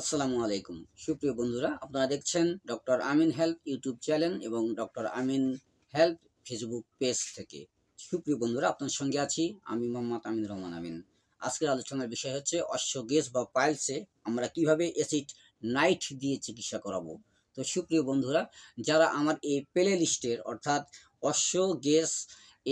আসসালামু আলাইকুম। সুপ্রিয় বন্ধুরা, আপনারা দেখছেন doctor Amin health YouTube channel এবং doctor Amin health Facebook page থেকে। সুপ্রিয় বন্ধুরা, আপনার সঙ্গে আছি আমি মোহাম্মদ আমিন রহমান আমিন। আজকের আলোচনার বিষয় হচ্ছে অশ্ব গ্যাস বা পাইলসে আমরা কীভাবে অ্যাসিড নাইট দিয়ে চিকিৎসা করাবো। তো সুপ্রিয় বন্ধুরা, যারা আমার এই প্লে লিস্টের অর্থাৎ অশ্ব গ্যাস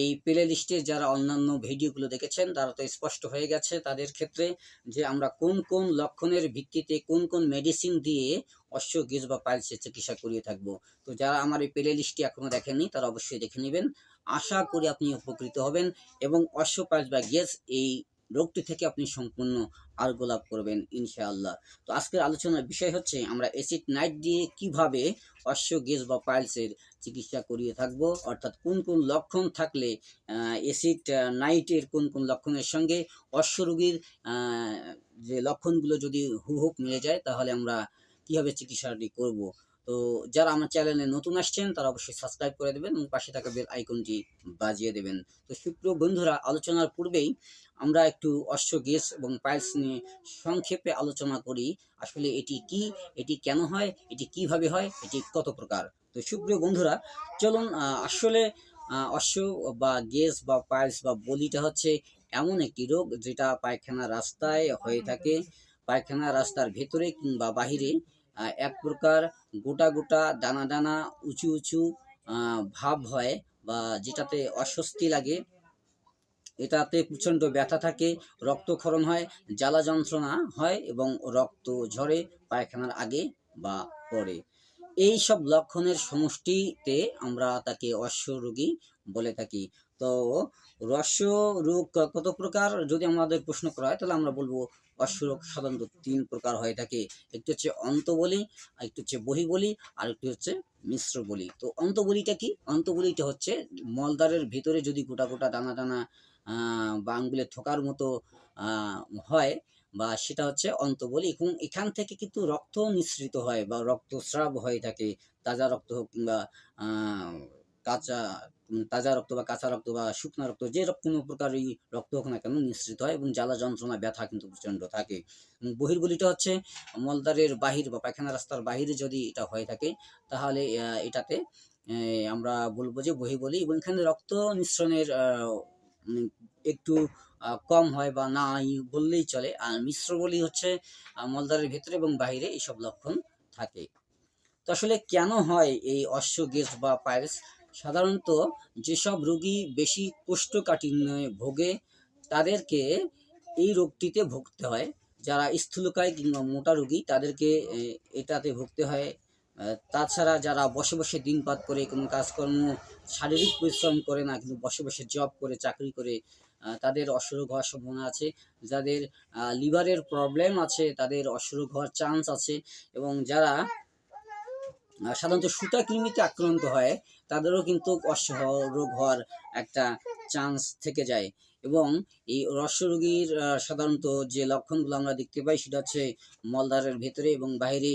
এই প্লে লিস্টে যারা অন্যান্য ভিডিওগুলো দেখেছেন, তারা তো স্পষ্ট হয়ে গেছে তাদের ক্ষেত্রে যে আমরা কোন কোন লক্ষণের ভিত্তিতে কোন কোন মেডিসিন দিয়ে অশ্ব গিজ বা পাইলসের চিকিৎসা করিয়ে থাকব। তো যারা আমার এই প্লে লিস্টটি এখনও দেখেননি, তারা অবশ্যই দেখে নেবেন। আশা করি আপনি উপকৃত হবেন এবং অশ্ব পাইলস বা গ্যাস এই রোগটি থেকে আপনি সম্পূর্ণ আরোগ্য লাভ করবেন, ইনশাআল্লাহ। তো আজকের আলোচনার বিষয় হচ্ছে, আমরা অ্যাসিড নাইট দিয়ে কীভাবে অশ্ব গেজ বা পাইলসের চিকিৎসা করিয়ে থাকব, অর্থাৎ কোন কোন লক্ষণ থাকলে অ্যাসিড নাইটের কোন কোন লক্ষণের সঙ্গে অশ্ব রোগীর যে লক্ষণগুলো যদি হুহুক মিলে যায়, তাহলে আমরা কীভাবে চিকিৎসাটি করব? তো যারা আমার চ্যানেলে নতুন আসছেন, তারা অবশ্যই সাবস্ক্রাইব করে দেবেন এবং পাশে থাকা বেল আইকনটি বাজিয়ে দেবেন। তো সুপ্রিয় বন্ধুরা, আলোচনার পূর্বেই আমরা একটু অশ্ব গ্যাস এবং পাইলস নিয়ে সংক্ষেপে আলোচনা করি। আসলে এটি কি, এটি কেন হয়, এটি কীভাবে হয়, এটি কত প্রকার? তো সুপ্রিয় বন্ধুরা, চলুন আসলে অশ্ব বা গ্যাস বা পাইলস বা বলিটা হচ্ছে এমন একটি রোগ যেটা পায়খানা রাস্তায় হয়ে থাকে। পায়খানা রাস্তার ভেতরে কিংবা বাহিরে এক প্রকার গোটা গোটা, দানা দানা, উঁচু উঁচু ভাব হয় বা যেটাতে অস্বস্তি লাগে। এটাতে প্রচণ্ড ব্যথা থাকে, রক্তক্ষরণ হয়, জ্বালা যন্ত্রণা হয় এবং রক্ত ঝরে পায়খানার আগে বা পরে। এই সব লক্ষণের সমষ্টিতে আমরা তাকে অশ্ব রোগী বলে থাকি। তো রস্য রোগ কত প্রকার? যদি আমাদের প্রশ্ন করা হয়, তাহলে আমরা বলব অশ্ব রোগ সাধারণত তিন প্রকার হয়ে থাকে। একটি হচ্ছে অন্ত অন্তবলি একটি হচ্ছে বহিবলি, আর একটি হচ্ছে মিশ্র বলি তো অন্তবলিটা কি? অন্তবলিটা হচ্ছে মলদ্বারের ভিতরে যদি গোটা গোটা দানা দানা বা থোকার মতো হয় বা সেটা হচ্ছে অন্তবলি। এবং এখান থেকে কিন্তু রক্ত নিঃসৃত হয় বা রক্তস্রাব হয়ে থাকে। তাজা রক্ত হোক কিংবা কাঁচা তাজা রক্ত বা কাঁচা রক্ত বা শুকনো রক্ত যে কোনো প্রকারই রক্ত হোক না কেন নিঃসৃত হয় এবং জ্বালা যন্ত্রণা ব্যথা কিন্তু প্রচণ্ড থাকে। এবং বহির্বলিটা হচ্ছে মলদ্বারের বাহির বা পায়খানা রাস্তার বাহিরে যদি এটা হয়ে থাকে তাহলে এটাতে আমরা বলব যে বহির্বলি এবং এখানে রক্ত উম, একটু কম হয় বা নাই বললেই চলে। আর মিশ্র বলি হচ্ছে আহ, মলদ্বারের ভেতরে এবং বাইরে এইসব লক্ষণ থাকে। তো আসলে কেন হয় এই অশ্ব গ্যাস বা পাইলস সাধারণত যেসব রোগী বেশি কোষ্ঠকাঠিন্যে ভোগে তাদেরকে এই রোগটিতে ভুগতে হয়। যারা স্থূলকায় কিংবা মোটা রোগী তাদেরকে এটাতে ভুগতে হয়। তাছাড়া যারা বসে বসে দিনপাত করে কোনো কাজকর্ম, শারীরিক পরিশ্রম করে না, কিন্তু বসে বসে জব করে, চাকরি করে তাদের অসুরোগ হওয়ার সম্ভাবনা আছে। যাদের লিভারের প্রবলেম আছে, তাদের অসুরোগ হওয়ার চান্স আছে এবং যারা সাধারণত সুতা কৃমিতে আক্রান্ত হয়, তাদেরও কিন্তু অশ্ব রোগ হওয়ার একটা চান্স থেকে যায়। এবং এই রস্য রোগীর সাধারণত যে লক্ষণগুলো আমরা দেখতে পাই সেটা হচ্ছে মলদ্বারের ভেতরে এবং বাইরে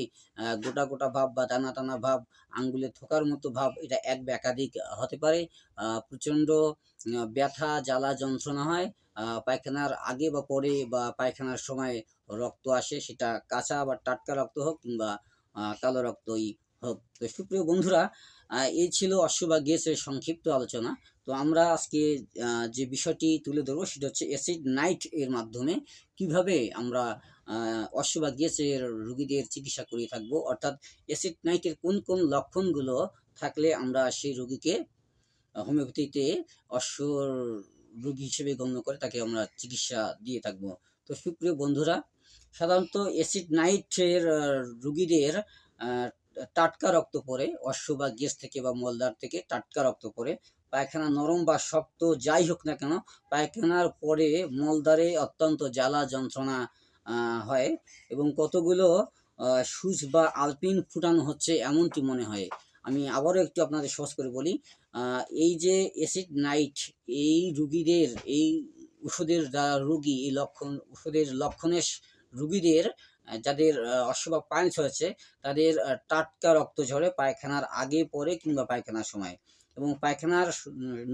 গোটা গোটা ভাব বা টানা টানা ভাব, আঙ্গুলে থোকার মতো ভাব, এটা এক বা একাধিক হতে পারে। প্রচণ্ড ব্যথা, জ্বালা, যন্ত্রণা হয়। পায়খানার আগে বা পরে বা পায়খানার সময় রক্ত আসে, সেটা কাঁচা বা টাটকা রক্ত হোক কিংবা কালো রক্তই হোক। তো সুপ্রিয় বন্ধুরা এই ছিল অশ্ব বা গ্যাসের সংক্ষিপ্ত আলোচনা। তো আমরা আজকে যে বিষয়টি তুলে ধরবো সেটা হচ্ছে অ্যাসিড নাইট এর মাধ্যমে কীভাবে আমরা আহ, অশ্ব বা গ্যাসের রোগীদের চিকিৎসা করিয়ে থাকব। অর্থাৎ অ্যাসিড নাইটের কোন কোন লক্ষণগুলো থাকলে আমরা সেই রোগীকে হোমিওপ্যাথিতে অশ্ব রোগী হিসেবে গণ্য করে তাকে আমরা চিকিৎসা দিয়ে থাকব। তো সুপ্রিয় বন্ধুরা সাধারণত অ্যাসিড নাইটের রোগীদের টাটকা রক্ত পড়ে অশ্ব বা গ্যাস থেকে বা মলদার থেকে টাটকা রক্ত পড়ে পায়খানা নরম বা শক্ত যাই হোক না কেন, পায়খানার পরে মলদারে অত্যন্ত জ্বালা যন্ত্রণা হয় এবং কতগুলো সুচ বা আলপিন ফুটানো হচ্ছে এমনটি মনে হয়। আমি আবারও একটু আপনাদের সহজ করে বলি এই যে অ্যাসিড নাইট, এই রুগীদের, এই ওষুধের যারা রুগী, এই লক্ষণ, ওষুধের লক্ষণের রুগীদের, যাদের অশ্ব বা পাইলস হয়েছে তাদের টাটকা রক্ত ঝরে পায়খানার আগে পরে কিংবা পায়খানার সময়। এবং পায়খানার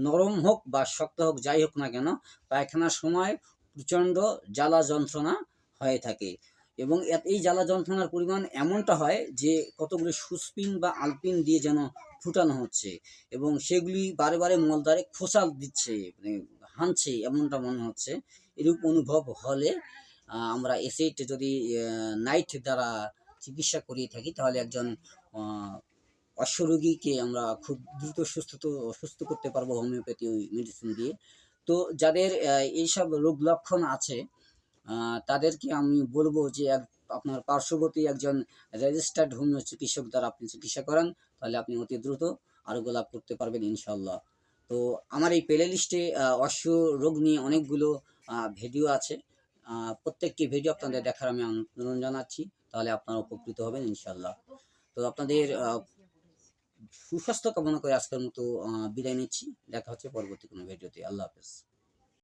নরম হোক বা শক্ত হোক, যাই হোক না কেন, পায়খানার সময় প্রচণ্ড জ্বালা যন্ত্রণা হয়ে থাকে এবং এই জ্বালা যন্ত্রণার পরিমাণ এমনটা হয় যে কতগুলি সুসপিন বা আলপিন দিয়ে যেন ফুটানো হচ্ছে এবং সেগুলি বারে বারে মলদ্বারে খোঁচা দিচ্ছে মানে হানছে এমনটা মনে হচ্ছে। এরূপ অনুভব হলে আমরা এসিড যদি নাইট দ্বারা চিকিৎসা করিয়ে থাকি, তাহলে একজন আহ, অশ্বরোগীকে আমরা খুব দ্রুত সুস্থ সুস্থ করতে পারব হোমিওপ্যাথি মেডিসিন দিয়ে। তো যাদের এইসব রোগ লক্ষণ আছে তাদেরকে আমি বলব যে এক- আপনার পার্শ্ববর্তী একজন রেজিস্টার্ড হোমিও চিকিৎসক দ্বারা আপনি চিকিৎসা করান তাহলে আপনি অতি দ্রুত আরোগ্য লাভ করতে পারবেন ইনশাল্লাহ তো আমার এই প্লে লিস্টে অশ্ব রোগ নিয়ে অনেকগুলো ভিডিও আছে। প্রত্যেকটি ভিডিও আপনাদের দেখার আমি আমন্ত্রণ জানাচ্ছি তাহলে আপনারা উপকৃত হবেন ইনশাল্লাহ তো আপনাদের সুস্বাস্থ্য কামনা করে আজকের মতো বিদায় নিচ্ছি। দেখা হচ্ছে পরবর্তী কোনো ভিডিওতে। আল্লাহ হাফেজ।